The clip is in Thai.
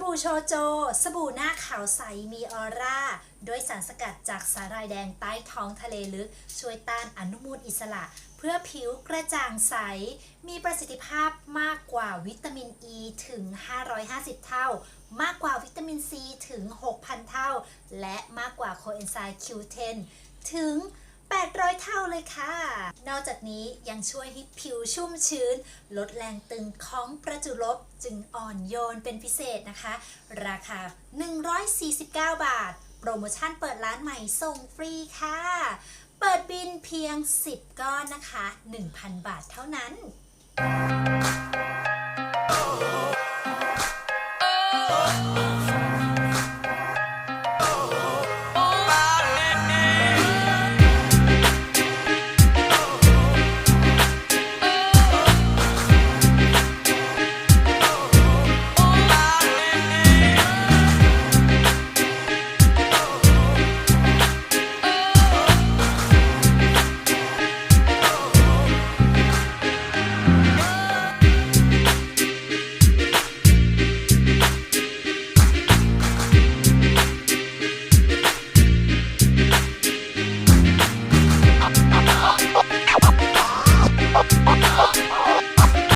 บู่โชโจ สบู่หน้าขาวใสมีออร่า ด้วยสารสกัดจากสาหร่ายแดงใต้ท้องทะเลลึก ช่วยต้านอนุมูลอิสระ เพื่อผิวกระจ่างใส มีประสิทธิภาพมากกว่าวิตามินอ e ีถึง 550 เท่า มากกว่าวิตามินซีถึง 6,000 เท่า และมากกว่าโคเอนไซม์ Q10 ถึง 800 เท่าเลยค่ะ นอกจากนี้ยังช่วยให้ผิวชุ่มชื้น ลดแรงตึงของประจุลบจึงอ่อนโยนเป็นพิเศษนะคะ ราคา 149 บาท โปรโมชั่นเปิดร้านใหม่ส่งฟรีค่ะ เปิดบินเพียง 10 ก้อนนะคะ 1,000 บาทเท่านั้น